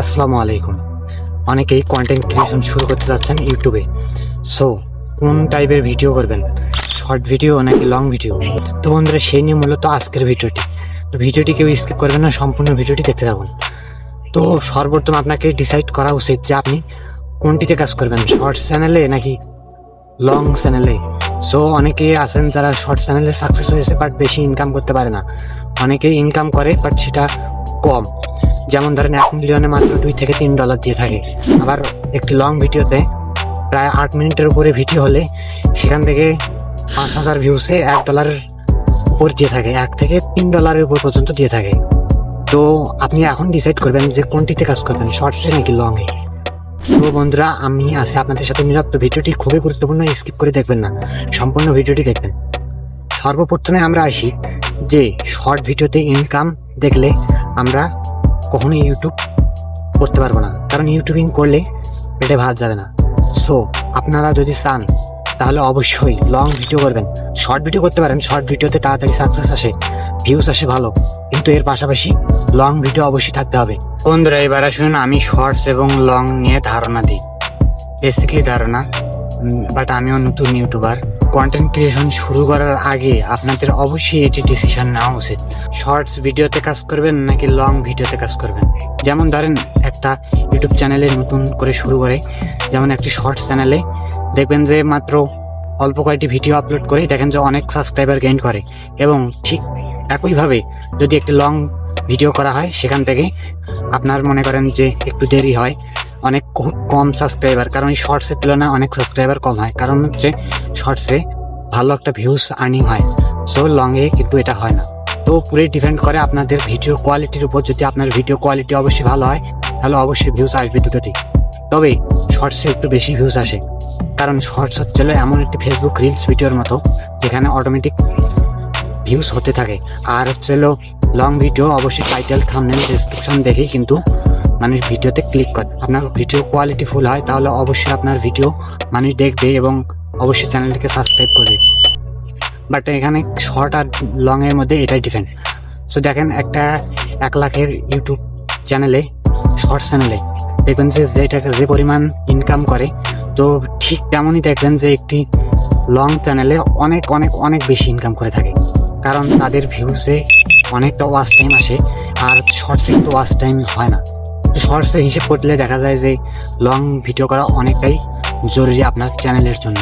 আসসালামু আলাইকুম। অনেকেই কন্টেন্ট ক্রিয়েশন শুরু করতে যাচ্ছেন ইউটিউবে সো কোন টাইপের ভিডিও করবেন? শর্ট ভিডিও নাকি লং ভিডিও তো বন্ধুরা, সেই নিয়ে মূলত আজকের ভিডিওটি তো ভিডিওটি কেউ স্কিপ করবেন না, সম্পূর্ণ ভিডিওটি দেখতে থাকুন। তো সর্বপ্রথম আপনাকে ডিসাইড করা উচিত যে আপনি কোনটিতে কাজ করবেন শর্ট চ্যানেলে নাকি লং চ্যানেলে সো অনেকে আছেন যারা শর্ট চ্যানেলে সাকসেস হয়েছে বাট বেশি ইনকাম করতে পারে না। অনেকেই ইনকাম করে বাট সেটা কম। যেমন ধরেন এক মিলিয়নে মাত্র দুই থেকে তিন ডলার দিয়ে থাকে। আবার একটি লং ভিডিওতে প্রায় আট মিনিটের উপরে ভিডিও হলে সেখান থেকে পাঁচ হাজার ভিউসে এক ডলারের উপর দিয়ে থাকে। এক থেকে তিন ডলারের উপর পর্যন্ত দিয়ে থাকে। তো আপনি এখন ডিসাইড করবেন যে কোনটিতে কাজ করবেন শর্টসে নাকি লংয়ে তো বন্ধুরা, আমি আছি আপনাদের সাথে নিরাপদ ভিডিওটি খুবই গুরুত্বপূর্ণ স্কিপ করে দেখবেন না। সম্পূর্ণ ভিডিওটি দেখবেন। সর্বপ্রথমে আমরা আসি যে শর্ট ভিডিওতে ইনকাম দেখলে আমরা কখনোই ইউটিউব করতে পারব না। কারণ ইউটিউবিং করলে পেটে ভাত যাবে না। সো আপনারা যদি চান, তাহলে অবশ্যই লং ভিডিও করবেন। শর্ট ভিডিও করতে পারেন। শর্ট ভিডিওতে তাড়াতাড়ি সাকসেস আসে ভিউস আসে ভালো। কিন্তু এর পাশাপাশি লং ভিডিও অবশ্যই থাকতে হবে। বন্ধুরা, এবার আসুন আমি শর্টস এবং লং নিয়ে ধারণা দিই। বেসিকলি ধারণা বাট আমিও নতুন ইউটিউবার কন্টেন্ট ক্রিয়েশন শুরু করার আগে আপনাদের অবশ্যই এটি ডিসিশন নেওয়া উচিত। শর্টস ভিডিওতে কাজ করবেন নাকি লং ভিডিওতে কাজ করবেন? যেমন ধরেন, একটা ইউটিউব চ্যানেলে নতুন করে শুরু করে, যেমন একটি শর্টস চ্যানেলে দেখবেন যে মাত্র অল্প কয়েকটি ভিডিও আপলোড করে, দেখেন যে অনেক সাবস্ক্রাইবার গেইন করে। এবং ঠিক একইভাবে যদি একটি লং ভিডিও করা হয়, সেখান থেকে আপনার মনে করেন যে একটু দেরি হয় অনেক কম সাবস্ক্রাইবার কারণ এই শর্টসের তুলনায় অনেক সাবস্ক্রাইবার কম হয়। কারণ হচ্ছে শর্টসে ভালো একটা ভিউজ আর্নিং হয়। সো লংয়ে কিন্তু এটা হয় না। তো পুরোই ডিপেন্ড করে আপনাদের ভিডিও কোয়ালিটির উপর। যদি আপনার ভিডিও কোয়ালিটি অবশ্যই ভালো হয়, তাহলে অবশ্যই ভিউজ আসবে দুটোতেই। তবে শর্টসে একটু বেশি ভিউজ আসে। কারণ শর্টস হচ্ছে এমন একটি ফেসবুক রিলস ভিডিওর মতো, যেখানে অটোমেটিক ভিউজ হতে থাকে। আর হচ্ছে লং ভিডিও অবশ্যই টাইটেল থামনেল ডেসক্রিপশন দেখেই কিন্তু মানুষ ভিডিওতে ক্লিক করে। আপনার ভিডিও কোয়ালিটি ফুল হয়, তাহলে অবশ্যই আপনার ভিডিও মানুষ দেখবে এবং অবশ্যই চ্যানেলটিকে সাবস্ক্রাইব করবে। বাট এখানে শর্ট আর লং এর মধ্যে এটাই ডিফারেন্ট সো দেখেন একটা এক লাখের ইউটিউব চ্যানেলে শর্ট চ্যানেলে দেখবেন যে যেটাকে যে পরিমাণ ইনকাম করে, তো ঠিক তেমনই দেখবেন যে একটি লং চ্যানেলে অনেক অনেক অনেক বেশি ইনকাম করে থাকে। কারণ তাদের ভিউসে অনেকটা ওয়াচ টাইম আসে, আর শর্টসে কিন্তু ওয়াচ টাইম হয় না। শর্টসের হিসেব করলে দেখা যায় যে লং ভিডিও করা অনেকটাই জরুরি আপনার চ্যানেলের জন্য।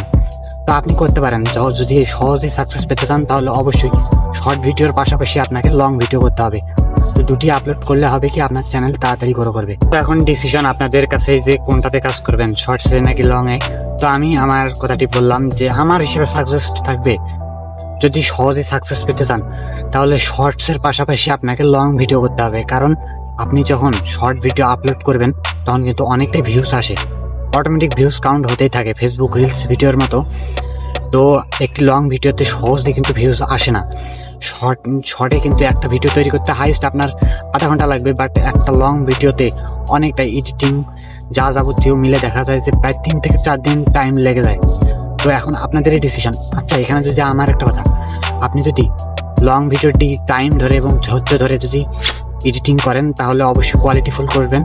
তো আপনি করতে পারেন। যদি সহজেই সাকসেস পেতে চান, তাহলে অবশ্যই শর্ট ভিডিওর পাশাপাশি আপনাকে লং ভিডিও করতে হবে। তো দুটি আপলোড করলে হবে কি, আপনার চ্যানেল তাড়াতাড়ি গ্রো করবে। তো এখন ডিসিশন আপনাদের কাছে যে কোনটাতে কাজ করবেন শর্টসে নাকি লংয়ে তো আমি আমার কথাটি বললাম যে, আমার হিসেবে সাকসেস থাকবে। যদি সহজে সাকসেস পেতে চান, তাহলে শর্টসের পাশাপাশি আপনাকে লং ভিডিও করতে হবে। কারণ আপনি যখন শর্ট ভিডিও আপলোড করবেন, তখন কিন্তু অনেকটাই ভিউজ আসে। অটোমেটিক ভিউজ কাউন্ট হতেই থাকে ফেসবুক রিলস ভিডিওর মতো। তো একটি লং ভিডিওতে সহজে কিন্তু ভিউজ আসে না। শর্ট শর্টে কিন্তু একটা ভিডিও তৈরি করতে হাইস্ট আপনার আধা ঘণ্টা লাগবে বাট একটা লং ভিডিওতে অনেকটা এডিটিং যা যাবতীয় মিলে দেখা যায় যে প্রায় তিন থেকে চার দিন টাইম লেগে যায়। তো এখন আপনাদেরই ডিসিশন আচ্ছা এখানে যদি আমার একটা কথা। আপনি যদি লং ভিডিওটি টাইম ধরে এবং ধৈর্য ধরে যদি এডিটিং করেন, তাহলে অবশ্যই কোয়ালিটিফুল করবেন,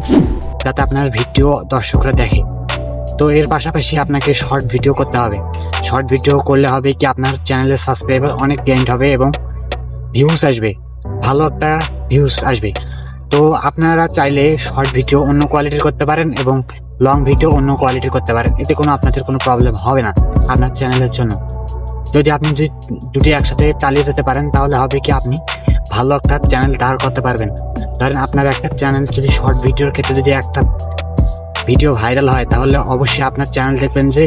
যাতে আপনার ভিডিও দর্শকরা দেখে। তো এর পাশাপাশি আপনাকে শর্ট ভিডিও করতে হবে। শর্ট ভিডিও করলে হবে কি আপনার চ্যানেলের সাবস্ক্রাইবার অনেক গেইন হবে এবং ভিউজ আসবে। ভালো একটা ভিউজ আসবে। তো আপনারা চাইলে শর্ট ভিডিও অন্য কোয়ালিটির করতে পারেন এবং লং ভিডিও অন্য কোয়ালিটির করতে পারেন। এতে কোনো আপনাদের কোনো প্রবলেম হবে না আপনার চ্যানেলের জন্য। যদি আপনি যদি দুটি একসাথে চালিয়ে যেতে পারেন, তাহলে হবে কি আপনি ভালো একটা চ্যানেল দাঁড় করতে পারবেন। ধরেন আপনার একটা চ্যানেল যদি শর্ট ভিডিওর ক্ষেত্রে যদি একটা ভিডিও ভাইরাল হয়, তাহলে অবশ্যই আপনার চ্যানেল দেখবেন যে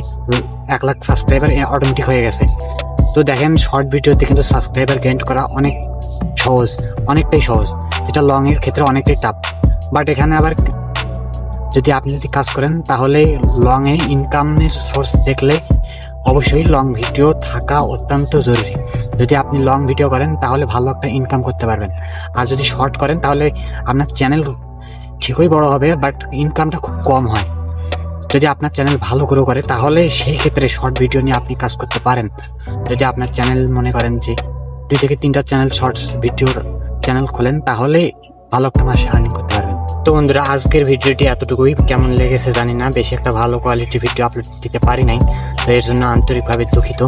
এক লাখ সাবস্ক্রাইবার অটোমেটিক হয়ে গেছে। তো দেখেন শর্ট ভিডিওতে কিন্তু সাবস্ক্রাইবার গেইন করা অনেক সহজ, অনেকটাই সহজ। যেটা লং এর ক্ষেত্রে অনেকটাই টাফ বাট এখানে আবার যদি আপনি যদি কাজ করেন, তাহলে লং এ ইনকামের সোর্স দেখলে অবশ্যই লং ভিডিও থাকা অত্যন্ত জরুরি। যদি আপনি লং ভিডিও করেন, তাহলে ভালো একটা ইনকাম করতে পারবেন। আর যদি শর্ট করেন, তাহলে আপনার চ্যানেল ঠিকই বড় হবে বাট ইনকামটা খুব কম হয়। যদি আপনার চ্যানেল ভালো গ্রো করে, তাহলে সেই ক্ষেত্রে শর্ট ভিডিও নিয়ে আপনি কাজ করতে পারেন। যদি আপনার চ্যানেল মনে করেন যে দুই থেকে তিনটা চ্যানেল শর্টস ভিডিওর চ্যানেল খোলেন, তাহলে ভালো একটা মাসে আর্নিং করতে পারবেন। তো বন্ধুরা, আজকের ভিডিওটি এতটুকুই। কেমন লেগেছে জানি না, বেশি একটা ভালো কোয়ালিটির ভিডিও আপলোড দিতে পারি নাই, তো এর জন্য আন্তরিকভাবে দুঃখিত।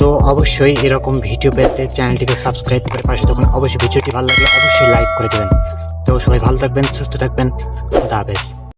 তো অবশ্যই এরকম ভিডিও পেতে চ্যানেলটিকে সাবস্ক্রাইব করে পাশে থাকুন। অবশ্যই ভিডিওটি ভালো লাগলে অবশ্যই লাইক করে দেবেন। তো সবাই ভালো থাকবেন, সুস্থ থাকবেন। খুদা হাফেজ।